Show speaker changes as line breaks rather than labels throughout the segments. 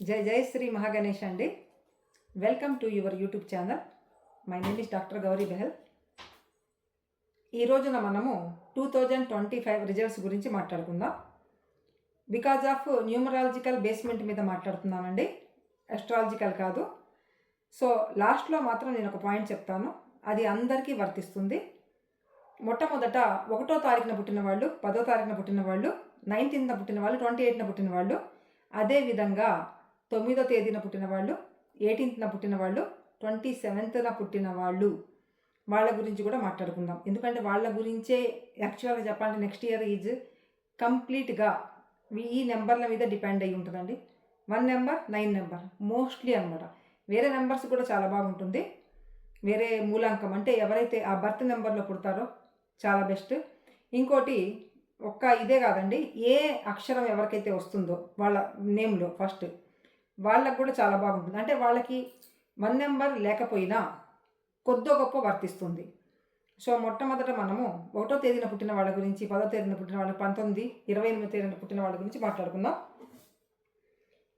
జై జై శ్రీ మహాగణేష్ అండి. Welcome to your YouTube channel my name is doctor Gauri Behal ఈ రోజున మనము two thousand twenty five results గురించి మాట్లాడుకుందాం. బికాజ్ ఆఫ్ న్యూమరాలజికల్ బేస్మెంట్ మీద మాట్లాడుతున్నానండి. ఎస్ట్రాలజికల్ కాదు. సో లాస్ట్లో మాత్రం నేను ఒక పాయింట్ చెప్తాను. అది అందరికీ వర్తిస్తుంది. మొట్టమొదట ఒకటో తారీఖున పుట్టిన వాళ్ళు పదో తారీఖున పుట్టిన వాళ్ళు నైన్టీన్త్న పుట్టిన వాళ్ళు ట్వంటీ ఎయిట్న పుట్టిన వాళ్ళు అదేవిధంగా తొమ్మిదో తేదీన పుట్టిన వాళ్ళు ఎయిటీన్త్న పుట్టిన వాళ్ళు ట్వంటీ సెవెంత్న పుట్టిన వాళ్ళు. వాళ్ళ గురించి కూడా మాట్లాడుకుందాం. ఎందుకంటే వాళ్ళ గురించే యాక్చువల్గా చెప్పాలంటే నెక్స్ట్ ఇయర్ ఈజ్ కంప్లీట్గా ఈ నెంబర్ల మీద డిపెండ్ అయి ఉంటుందండి. One number nine number mostly అనమాట వేరే నెంబర్స్ కూడా చాలా బాగుంటుంది. వేరే మూలాంకం అంటే ఎవరైతే ఆ బర్త్ నెంబర్లో పుడతారో చాలా బెస్ట్ ఇంకోటి ఒక్క ఇదే కాదండి ఏ అక్షరం ఎవరికైతే వస్తుందో వాళ్ళ నేమ్లో ఫస్ట్ వాళ్ళకు కూడా చాలా బాగుంటుంది. అంటే వాళ్ళకి వన్ నెంబర్ లేకపోయినా కొద్దో గొప్ప వర్తిస్తుంది. సో మొట్టమొదట మనము ఒకటో తేదీన పుట్టిన వాళ్ళ గురించి పదో తేదీన పుట్టిన వాళ్ళ పంతొమ్మిది ఇరవై ఎనిమిది తేదీన పుట్టిన వాళ్ళ గురించి మాట్లాడుకుందాం.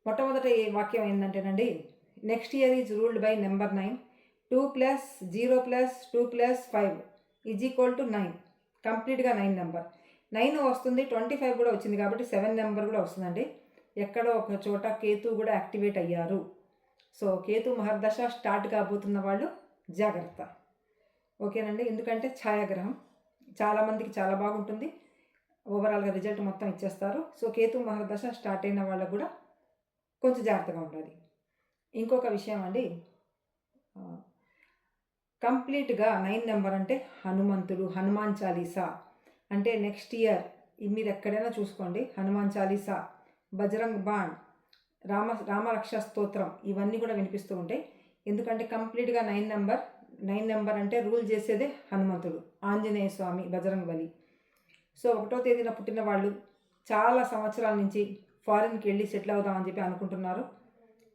మొట్టమొదటి వాక్యం ఏంటంటేనండి next year is ruled by number nine two plus zero plus two plus five is equal to nine కంప్లీట్గా నైన్ నెంబర్ నైన్ వస్తుంది ట్వంటీ ఫైవ్ కూడా వచ్చింది కాబట్టి సెవెన్ నెంబర్ కూడా వస్తుందండి. ఎక్కడో ఒక చోట కేతు కూడా యాక్టివేట్ అయ్యారు. సో కేతు మహర్దశ స్టార్ట్ కాబోతున్న వాళ్ళు జాగ్రత్త. ఓకేనండి? ఎందుకంటే ఛాయాగ్రహం. చాలామందికి చాలా బాగుంటుంది. ఓవరాల్గా రిజల్ట్ మొత్తం ఇచ్చేస్తారు. సో కేతు మహర్దశ స్టార్ట్ అయిన వాళ్ళకు కూడా కొంచెం జాగ్రత్తగా ఉండాలి. ఇంకొక విషయం అండి. కంప్లీట్గా నైన్ నెంబర్ అంటే హనుమంతుడు హనుమాన్ చాలీసా. అంటే నెక్స్ట్ ఇయర్ మీరు ఎక్కడైనా చూసుకోండి. హనుమాన్ చాలీసా. బజరంగ్ బాణ్ రామ రామరక్ష స్తోత్రం ఇవన్నీ కూడా వినిపిస్తూ ఉంటాయి. ఎందుకంటే కంప్లీట్గా నైన్ నెంబర్ నైన్ నెంబర్ అంటే రూల్ చేసేదే హనుమంతుడు ఆంజనేయ స్వామి బజరంగ్ బలి. సో ఒకటో తేదీన పుట్టిన వాళ్ళు చాలా సంవత్సరాల నుంచి ఫారిన్కి వెళ్ళి సెటిల్ అవుదామని చెప్పి అనుకుంటున్నారు.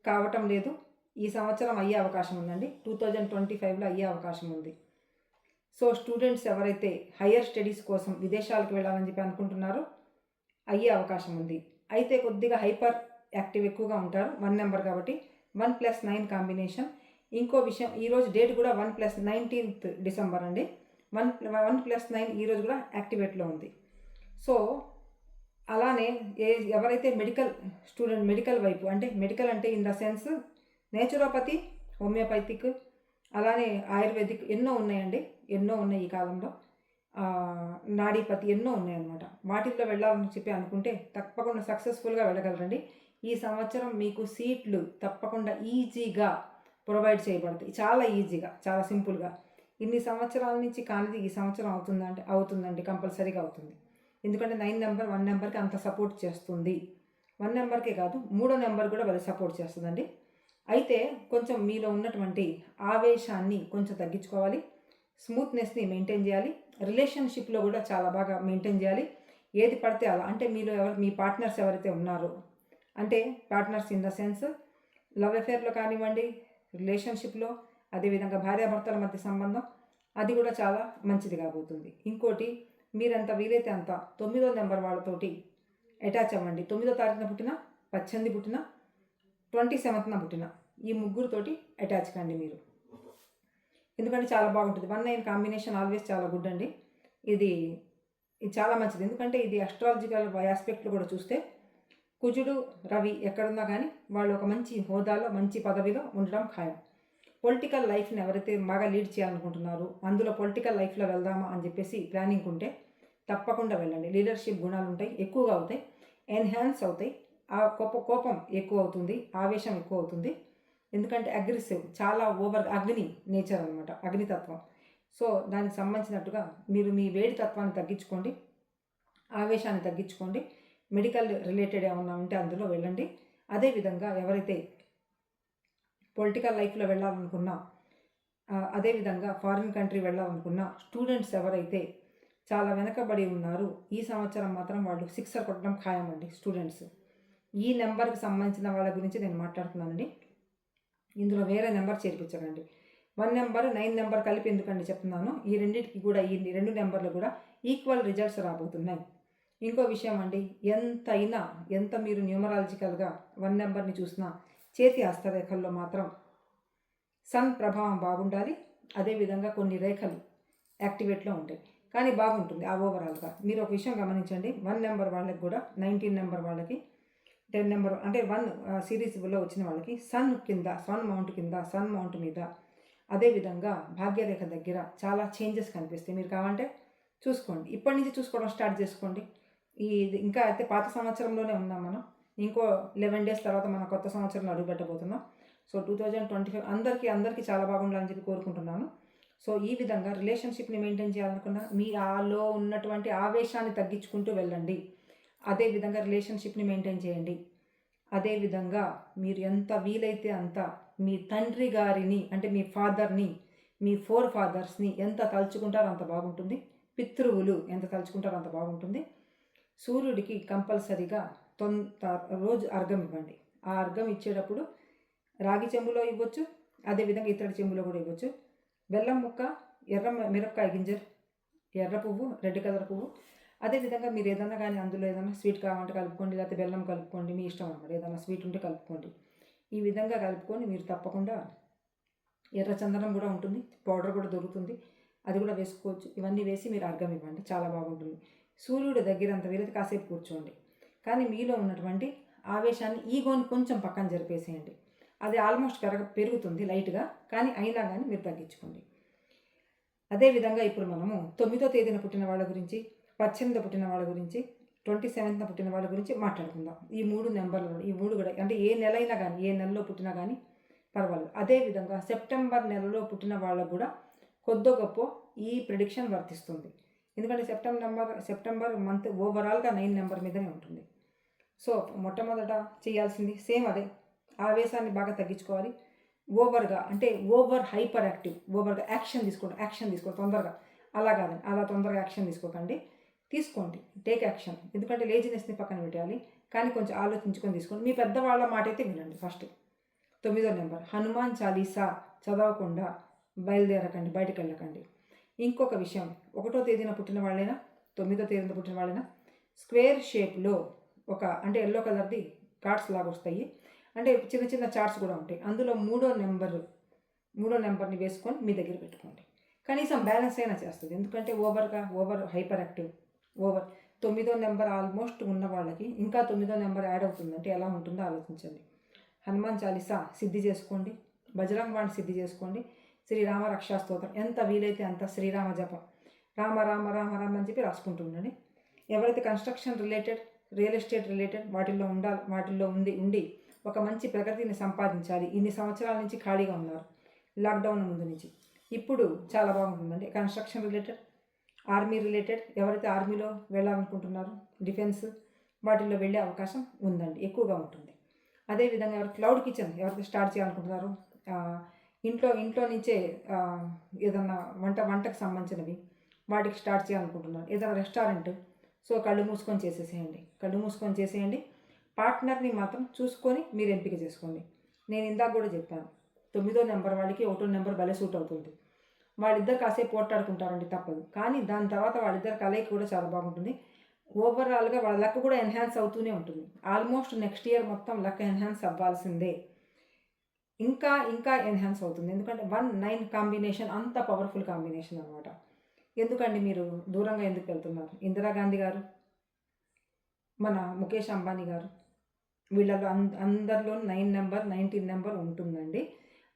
కావటం లేదు. ఈ సంవత్సరం అయ్యే అవకాశం ఉందండి. టూ థౌజండ్ ట్వంటీ ఫైవ్లో అయ్యే అవకాశం ఉంది. సో స్టూడెంట్స్ ఎవరైతే హయ్యర్ స్టడీస్ కోసం విదేశాలకు వెళ్ళాలని చెప్పి అనుకుంటున్నారో అయ్యే అవకాశం ఉంది. అయితే కొద్దిగా హైపర్ యాక్టివ్ ఎక్కువగా ఉంటారు వన్ నెంబర్ కాబట్టి. One plus nine combination. ఇంకో విషయం ఈరోజు డేట్ కూడా వన్ ప్లస్ నైన్టీన్త్ డిసెంబర్ అండి. వన్ వన్ ప్లస్ నైన్ ఈరోజు కూడా యాక్టివేట్లో ఉంది. సో అలానే ఏ ఎవరైతే మెడికల్ స్టూడెంట్ మెడికల్ వైపు అంటే మెడికల్ అంటే in the sense naturopathy homeopathic అలానే ఆయుర్వేదిక్ ఎన్నో ఉన్నాయండి. ఎన్నో ఉన్నాయి ఈ కాలంలో. నాడీపతి ఎన్నో ఉన్నాయన్నమాట. వాటిల్లో వెళ్ళాలని చెప్పి అనుకుంటే తప్పకుండా సక్సెస్ఫుల్గా వెళ్ళగలరండి. ఈ సంవత్సరం మీకు సీట్లు తప్పకుండా ఈజీగా ప్రొవైడ్ చేయబడతాయి. చాలా ఈజీగా చాలా సింపుల్గా. ఇన్ని సంవత్సరాల నుంచి కానిది ఈ సంవత్సరం అవుతుందంటే అవుతుందండి కంపల్సరీగా అవుతుంది. ఎందుకంటే నైన్ నెంబర్ వన్ నెంబర్కి అంత సపోర్ట్ చేస్తుంది. వన్ నెంబర్కే కాదు మూడో నెంబర్ కూడా వాళ్ళు సపోర్ట్ చేస్తుందండి. అయితే కొంచెం మీలో ఉన్నటువంటి ఆవేశాన్ని కొంచెం తగ్గించుకోవాలి. స్మూత్నెస్ని మెయింటైన్ చేయాలి. రిలేషన్షిప్లో కూడా చాలా బాగా మెయింటైన్ చేయాలి. ఏది పడితే అలా. అంటే మీరు ఎవరు మీ పార్ట్నర్స్ ఎవరైతే ఉన్నారో. అంటే partners in the sense love అఫేర్లో కానివ్వండి రిలేషన్షిప్లో అదేవిధంగా భార్యాభర్తల మధ్య సంబంధం అది కూడా చాలా మంచిది కాబోతుంది. ఇంకోటి మీరంత వీలైతే అంత తొమ్మిదో నెంబర్ వాళ్ళతోటి అటాచ్ అవ్వండి. తొమ్మిదో తారీఖున పుట్టిన పద్దెనిమిది పుట్టిన ట్వంటీ సెవెంత్న పుట్టిన ఈ ముగ్గురుతోటి అటాచ్ కండి మీరు. ఎందుకంటే చాలా బాగుంటుంది. వన్ నైన్ కాంబినేషన్ ఆల్వేస్ చాలా గుడ్ అండి. ఇది ఇది చాలా మంచిది. ఎందుకంటే ఇది అస్ట్రాలజికల్ ఆస్పెక్ట్లు కూడా చూస్తే కుజుడు రవి ఎక్కడున్నా కానీ వాళ్ళు ఒక మంచి హోదాలో మంచి పదవిలో ఉండడం ఖాయం. పొలిటికల్ లైఫ్ని ఎవరైతే బాగా లీడ్ చేయాలనుకుంటున్నారో అందులో పొలిటికల్ లైఫ్లో వెళ్దామా అని చెప్పేసి ప్లానింగ్ ఉంటే తప్పకుండా వెళ్ళండి. లీడర్షిప్ గుణాలు ఉంటాయి ఎక్కువగా అవుతాయి. ఎన్హాన్స్ అవుతాయి. ఆ కోప కోపం ఎక్కువ అవుతుంది ఆవేశం ఎక్కువ అవుతుంది. ఎందుకంటే అగ్రెసివ్ చాలా ఓవర్ అగ్ని నేచర్ అనమాట అగ్నితత్వం. సో దానికి సంబంధించినట్టుగా మీరు మీ వేడి తత్వాన్ని తగ్గించుకోండి ఆవేశాన్ని తగ్గించుకోండి మెడికల్ రిలేటెడ్ ఏమన్నా ఉంటే అందులో వెళ్ళండి. అదేవిధంగా ఎవరైతే పొలిటికల్ లైఫ్లో వెళ్ళాలనుకున్నా అదేవిధంగా ఫారిన్ కంట్రీ వెళ్ళాలనుకున్న స్టూడెంట్స్ ఎవరైతే చాలా వెనకబడి ఉన్నారు ఈ సంవత్సరం మాత్రం వాళ్ళు సిక్సర్ కొట్టడం ఖాయం అండి స్టూడెంట్స్. ఈ నెంబర్కి సంబంధించిన వాళ్ళ గురించి నేను మాట్లాడుతున్నానండి. ఇందులో వేరే నెంబర్ చేర్పించకండి వన్ నెంబర్ నైన్ నెంబర్ కలిపి ఎందుకండి చెప్తున్నాను? ఈ రెండింటికి కూడా ఈ రెండు నెంబర్లు కూడా ఈక్వల్ రిజల్ట్స్ రాబోతున్నాయి. ఇంకో విషయం అండి ఎంతైనా ఎంత మీరు న్యూమరాలజికల్గా వన్ నెంబర్ని చూసినా చేతి హస్తరేఖల్లో మాత్రం సన్ ప్రభావం బాగుండాలి. అదేవిధంగా కొన్ని రేఖలు యాక్టివేట్లో ఉంటాయి. కానీ బాగుంటుంది ఆ ఓవరాల్గా. మీరు ఒక విషయం గమనించండి వన్ నెంబర్ వాళ్ళకి కూడా నైన్టీన్ నెంబర్ వాళ్ళకి టెన్ నెంబర్ అంటే వన్ సిరీస్లో వచ్చిన వాళ్ళకి సన్ కింద సన్ మౌంట్ కింద సన్ మౌంట్ మీద అదేవిధంగా భాగ్యరేఖ దగ్గర చాలా చేంజెస్ కనిపిస్తాయి. మీరు కావాలంటే చూసుకోండి. ఇప్పటి నుంచి చూసుకోవడం స్టార్ట్ చేసుకోండి. ఈ ఇంకా అయితే పాత సంవత్సరంలోనే ఉన్నాం మనం. ఇంకో లెవెన్ డేస్ తర్వాత మనం కొత్త సంవత్సరంలో అడుగుపెట్టబోతున్నాం. So two thousand twenty five అందరికీ అందరికీ చాలా బాగుండాలని చెప్పి కోరుకుంటున్నాను. సో ఈ విధంగా రిలేషన్షిప్ని మెయింటైన్ చేయాలనుకున్నా మీ ఆలో ఉన్నటువంటి ఆవేశాన్ని తగ్గించుకుంటూ వెళ్ళండి. అదేవిధంగా రిలేషన్షిప్ని మెయింటైన్ చేయండి. అదేవిధంగా మీరు ఎంత వీలైతే అంత మీ తండ్రి గారిని అంటే మీ ఫాదర్ని మీ ఫోర్ ఫాదర్స్ని ఎంత తలుచుకుంటారో అంత బాగుంటుంది. పితృవులు ఎంత తలుచుకుంటారో అంత బాగుంటుంది. సూర్యుడికి కంపల్సరీగా తొంత రోజు అర్ఘం ఇవ్వండి. ఆ అర్ఘం ఇచ్చేటప్పుడు రాగి చెంబులో ఇవ్వచ్చు అదేవిధంగా ఇతడి చెంబులో కూడా ఇవ్వచ్చు. బెల్లం ముక్క ఎర్ర మిరపకాయ గింజలు ఎర్ర పువ్వు రెడ్ కలర్ పువ్వు అదేవిధంగా మీరు ఏదైనా కానీ అందులో ఏదైనా స్వీట్ కావాలంటే కలుపుకోండి లేకపోతే బెల్లం కలుపుకోండి మీ ఇష్టం అన్నమాట ఏదైనా స్వీట్ ఉంటే కలుపుకోండి. ఈ విధంగా కలుపుకొని మీరు తప్పకుండా ఎర్ర చందనం కూడా ఉంటుంది పౌడర్ కూడా దొరుకుతుంది. అది కూడా వేసుకోవచ్చు. ఇవన్నీ వేసి మీరు అర్ఘం ఇవ్వండి చాలా బాగుంటుంది. సూర్యుడి దగ్గర అంత వీలైతే కాసేపు కూర్చోండి. కానీ మీలో ఉన్నటువంటి ఆవేశాన్ని ఈగోని కొంచెం పక్కన జరిపేసేయండి. అది ఆల్మోస్ట్ పెరగ పెరుగుతుంది లైట్గా కానీ అయినా కానీ మీరు తగ్గించుకోండి. అదేవిధంగా ఇప్పుడు మనము తొమ్మిదో తేదీన పుట్టిన వాళ్ళ గురించి పద్దెనిమిది పుట్టిన వాళ్ళ గురించి ట్వంటీ సెవెంత్న పుట్టిన వాళ్ళ గురించి మాట్లాడుకుందాం. ఈ మూడు నెంబర్లు ఈ మూడు కూడా. అంటే ఏ నెల అయినా కానీ ఏ నెలలో పుట్టినా కానీ పర్వాలేదు. అదేవిధంగా సెప్టెంబర్ నెలలో పుట్టిన వాళ్ళకు కూడా కొద్దో గొప్ప ఈ ప్రిడిక్షన్ వర్తిస్తుంది. ఎందుకంటే సెప్టెంబర్ సెప్టెంబర్ మంత్ ఓవరాల్గా నైన్ నెంబర్ మీదనే ఉంటుంది. సో మొట్టమొదట చేయాల్సింది సేమ్ అదే. ఆవేశాన్ని బాగా తగ్గించుకోవాలి. ఓవర్గా అంటే ఓవర్ హైపర్ యాక్టివ్ ఓవర్గా యాక్షన్ తీసుకోండి యాక్షన్ తీసుకోండి తొందరగా. అలా కాదండి అలా తొందరగా యాక్షన్ తీసుకోకండి. తీసుకోండి. టేక్ యాక్షన్ ఎందుకంటే లేజినెస్ని పక్కన పెట్టాలి. కానీ కొంచెం ఆలోచించుకొని తీసుకోండి. మీ పెద్దవాళ్ళ మాట అయితే వినండి ఫస్ట్ తొమ్మిదో నెంబర్ హనుమాన్ చాలీసా చదవకుండా బయలుదేరకండి బయటకు వెళ్ళకండి. ఇంకొక విషయం. ఒకటో తేదీన పుట్టిన వాళ్ళైనా తొమ్మిదో తేదీన పుట్టిన వాళ్ళైనా స్క్వేర్ షేప్లో ఒక అంటే ఎల్లో కలర్ది కార్డ్స్ లాగా వస్తాయి. అంటే చిన్న చిన్న చార్ట్స్ కూడా ఉంటాయి. అందులో మూడో నెంబర్ మూడో నెంబర్ని వేసుకొని మీ దగ్గర పెట్టుకోండి. కనీసం బ్యాలెన్స్ అయినా చేస్తుంది. ఎందుకంటే ఓవర్గా ఓవర్ హైపర్ యాక్టివ్ ఓవర్. తొమ్మిదో నెంబర్ ఆల్మోస్ట్ ఉన్న వాళ్ళకి ఇంకా తొమ్మిదో నెంబర్ యాడ్ అవుతుందంటే ఎలా ఉంటుందో ఆలోచించండి. హనుమాన్ చాలీసా సిద్ధి చేసుకోండి. బజరంగ్ బాండ్ సిద్ధి చేసుకోండి. శ్రీరామ రక్షా స్తోత్రం. ఎంత వీలైతే అంత శ్రీరామ జపం. రామ రామ రామ రామ అని చెప్పి రాసుకుంటూ ఉండండి. ఎవరైతే construction related real estate related వాటిల్లో ఉండాలి వాటిల్లో ఉంది ఉండి ఒక మంచి ప్రగతిని సంపాదించాలి. ఇన్ని సంవత్సరాల నుంచి ఖాళీగా ఉన్నారు. లాక్డౌన్ ముందు నుంచి. ఇప్పుడు చాలా బాగుంటుందండి. కన్స్ట్రక్షన్ రిలేటెడ్ ఆర్మీ రిలేటెడ్ ఎవరైతే ఆర్మీలో వెళ్ళాలనుకుంటున్నారో డిఫెన్స్ వాటిల్లో వెళ్ళే అవకాశం ఉందండి ఎక్కువగా ఉంటుంది. అదేవిధంగా ఎవరు క్లౌడ్ కిచెన్ ఎవరైతే స్టార్ట్ చేయాలనుకుంటున్నారో ఇంట్లో ఇంట్లో నుంచే ఏదన్నా వంట వంటకు సంబంధించినవి వాటికి స్టార్ట్ చేయాలనుకుంటున్నారు. ఏదైనా రెస్టారెంట్ సో కళ్ళు మూసుకొని చేసేసేయండి. కళ్ళు మూసుకొని చేసేయండి. పార్ట్నర్ని మాత్రం చూసుకొని మీరు ఎంపిక చేసుకోండి. నేను ఇందాక కూడా చెప్పాను తొమ్మిదో నెంబర్ వాళ్ళకి ఒకటో నెంబర్ భలే సూట్ అవుతుంది. వాళ్ళిద్దరు కాసేపు పోట్లాడుకుంటారండి తప్పదు. కానీ దాని తర్వాత వాళ్ళిద్దరు కలయిక కూడా చాలా బాగుంటుంది. ఓవరాల్గా వాళ్ళ లక్ కూడా ఎన్హాన్స్ అవుతూనే ఉంటుంది. ఆల్మోస్ట్ నెక్స్ట్ ఇయర్ మొత్తం లక్ ఎన్హాన్స్ అవ్వాల్సిందే. ఇంకా ఇంకా ఎన్హాన్స్ అవుతుంది. ఎందుకంటే వన్ నైన్ కాంబినేషన్ అంత పవర్ఫుల్ కాంబినేషన్ అనమాట ఎందుకండి మీరు దూరంగా ఎందుకు వెళ్తున్నారు? ఇందిరాగాంధీ గారు? మన ముఖేష్ అంబానీ గారు? వీళ్ళలో అంద అందరిలో నైన్ నెంబర్ నైన్టీన్ నెంబర్ ఉంటుందండి.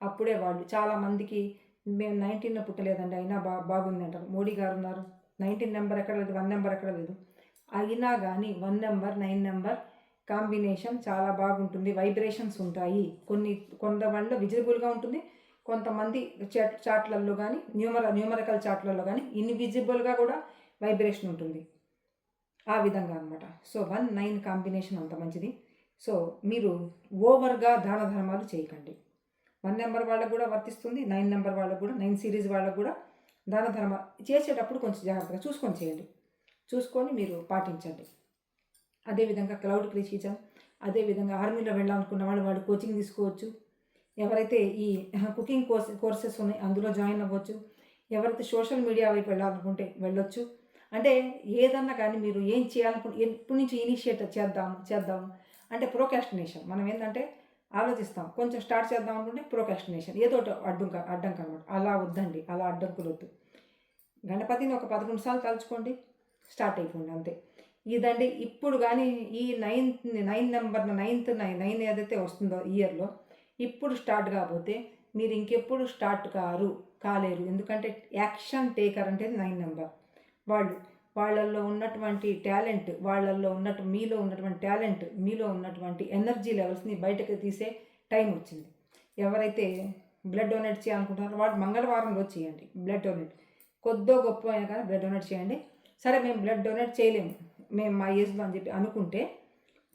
అప్పుడే వాళ్ళు చాలామందికి మేము నైన్టీన్లో పుట్టలేదండి. అయినా బా బాగుంది అంటారు మోడీ గారు ఉన్నారు. నైన్టీన్ నెంబర్ ఎక్కడ లేదు వన్ నెంబర్ ఎక్కడ లేదు. అయినా కానీ one number nine number combination చాలా బాగుంటుంది. వైబ్రేషన్స్ ఉంటాయి. కొన్ని కొంతమందిలో విజిబుల్గా ఉంటుంది. కొంతమంది చాట్ చాట్లలో కానీ న్యూమర న్యూమరికల్ చాట్లలో కానీ ఇన్విజిబుల్గా కూడా వైబ్రేషన్ ఉంటుంది. ఆ విధంగా అనమాట సో వన్ నైన్ కాంబినేషన్ అంత మంచిది. సో మీరు ఓవర్గా దాన ధర్మాలు చేయకండి. వన్ నెంబర్ వాళ్ళకు కూడా వర్తిస్తుంది నైన్ నెంబర్ వాళ్ళకు కూడా నైన్ సిరీస్ వాళ్ళకు కూడా దాన ధర్మ చేసేటప్పుడు కొంచెం జాగ్రత్తగా చూసుకొని చేయండి. చూసుకొని మీరు పాటించండి. అదేవిధంగా క్లౌడ్ క్రిషిజం అదేవిధంగా ఆర్మీలో వెళ్ళాలనుకున్న వాళ్ళు వాళ్ళు కోచింగ్ తీసుకోవచ్చు. ఎవరైతే ఈ కుకింగ్ కోర్స్ కోర్సెస్ ఉన్నాయి అందులో జాయిన్ అవ్వచ్చు. ఎవరైతే సోషల్ మీడియా వైపు వెళ్ళాలనుకుంటే వెళ్ళొచ్చు. అంటే ఏదన్నా కానీ మీరు ఏం చేయాలనుకుంటే ఎప్పటి నుంచి ఇనిషియేట్ చేద్దాం చేద్దాం. అంటే ప్రోకాస్టినేషన్. మనం ఏంటంటే ఆలోచిస్తాం. కొంచెం స్టార్ట్ చేద్దాం అనుకుంటే ప్రోకాస్టినేషన్ ఏదో ఒకటి అడ్డంక అడ్డంక అనమాట. అలా వద్దండి. అలా అడ్డంకులు వద్దు గణపతిని ఒక పదకొండు సార్లు తలుచుకోండి. స్టార్ట్ అయిపోండి అంతే. ఇదండి ఇప్పుడు కానీ ఈ ninth nine number ninth nine nine ఏదైతే వస్తుందో ఇయర్లో ఇప్పుడు స్టార్ట్ కాకపోతే మీరు ఇంకెప్పుడు స్టార్ట్ కారు కాలేరు. ఎందుకంటే యాక్షన్ టేకర్ అంటే నైన్ నెంబర్. వాళ్ళు వాళ్ళల్లో ఉన్నటువంటి టాలెంట్ వాళ్ళల్లో ఉన్నట్టు మీలో ఉన్నటువంటి టాలెంట్ మీలో ఉన్నటువంటి ఎనర్జీ లెవెల్స్ని బయటకు తీసే టైం వచ్చింది. ఎవరైతే బ్లడ్ డొనేట్ చేయాలనుకుంటున్నారో వాళ్ళు మంగళవారం రోజు చేయండి బ్లడ్ డొనేట్. కొద్దో గొప్ప అయినా కానీ బ్లడ్ డొనేట్ చేయండి. సరే మేము బ్లడ్ డొనేట్ చేయలేము. మేము మా ఏజ్లో అని చెప్పి అనుకుంటే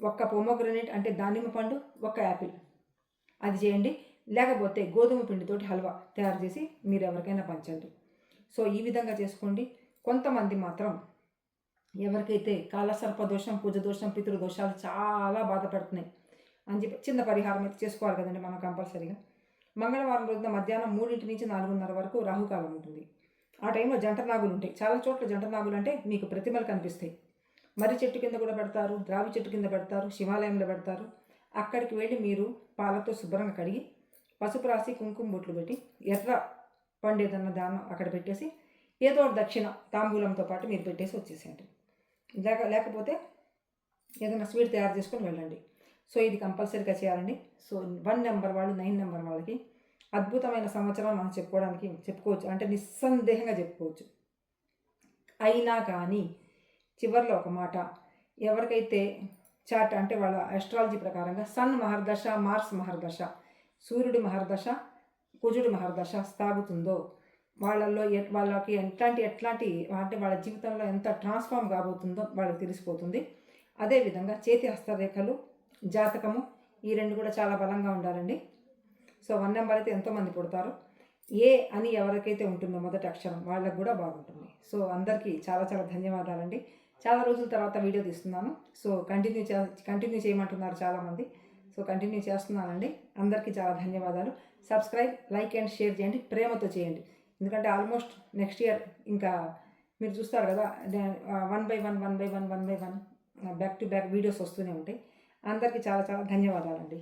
ఒక్క పొమోగ్రనేట్ అంటే దానిమ్మ పండు ఒక యాపిల్. అది చేయండి. లేకపోతే గోధుమ పిండితోటి హల్వా తయారు చేసి మీరు ఎవరికైనా పంచండి. సో ఈ విధంగా చేసుకోండి. కొంతమంది మాత్రం ఎవరికైతే కాలసర్ప దోషం పూజ దోషం పితృదోషాలు చాలా బాధపడుతున్నాయి అని చెప్పి చిన్న పరిహారం అయితే చేసుకోవాలి కదండి మనం కంపల్సరీగా. మంగళవారం రోజున మధ్యాహ్నం మూడింటి నుంచి నాలుగున్నర వరకు రాహుకాలం ఉంటుంది. ఆ టైంలో జంట నాగులు ఉంటాయి. చాలా చోట్ల జంట నాగులు అంటే మీకు ప్రతిమలు కనిపిస్తాయి. మర్రి చెట్టు కింద కూడా పెడతారు రావి చెట్టు కింద పెడతారు శివాలయంలో పెడతారు. అక్కడికి వెళ్ళి మీరు పాలతో శుభ్రంగా కడిగి పసుపు రాసి కుంకుమ బొట్లు పెట్టి ఎర్ర పండేదన్న ఏదన్నా దానం అక్కడ పెట్టేసి ఏదో ఒక దక్షిణ తాంబూలంతో పాటు మీరు పెట్టేసి వచ్చేసేయండి. లేక లేకపోతే ఏదైనా స్వీట్ తయారు చేసుకొని వెళ్ళండి. సో ఇది కంపల్సరీగా చేయాలండి. సో వన్ నెంబర్ వాళ్ళు నైన్ నెంబర్ వాళ్ళకి అద్భుతమైన సంవత్సరం మనం చెప్పుకోవడానికి చెప్పుకోవచ్చు. అంటే నిస్సందేహంగా చెప్పుకోవచ్చు. అయినా కానీ చివరిలో ఒక మాట. ఎవరికైతే చాట్ అంటే వాళ్ళ అస్ట్రాలజీ ప్రకారంగా సన్ మహర్దశ మార్స్ మహర్దశ సూర్యుడి మహర్దశ కుజుడి మహర్దశ సాగుతుందో వాళ్ళల్లో వాళ్ళకి ఎట్లాంటి ఎట్లాంటి అంటే వాళ్ళ జీవితంలో ఎంత ట్రాన్స్ఫార్మ్ కాబోతుందో వాళ్ళకి తెలిసిపోతుంది. అదేవిధంగా చేతి హస్తరేఖలు జాతకము ఈ రెండు కూడా చాలా బలంగా ఉండాలండి. సో వన్ నెంబర్ అయితే ఎంతోమంది పుడతారు. ఏ అని ఎవరికైతే ఉంటుందో మొదటి అక్షరం వాళ్ళకు కూడా బాగుంటుంది. సో అందరికీ చాలా చాలా ధన్యవాదాలండి. చాలా రోజుల తర్వాత వీడియో తీస్తున్నాను. సో కంటిన్యూ చే కంటిన్యూ చేయమంటున్నారు చాలామంది. సో కంటిన్యూ చేస్తున్నానండి. అందరికీ చాలా ధన్యవాదాలు. సబ్స్క్రైబ్ లైక్ అండ్ షేర్ చేయండి. ప్రేమతో చేయండి. ఎందుకంటే ఆల్మోస్ట్ నెక్స్ట్ ఇయర్ ఇంకా మీరు చూస్తారు కదా one by one one by one one by one back to back videos వస్తూనే ఉంటాయి. అందరికీ చాలా చాలా ధన్యవాదాలండి.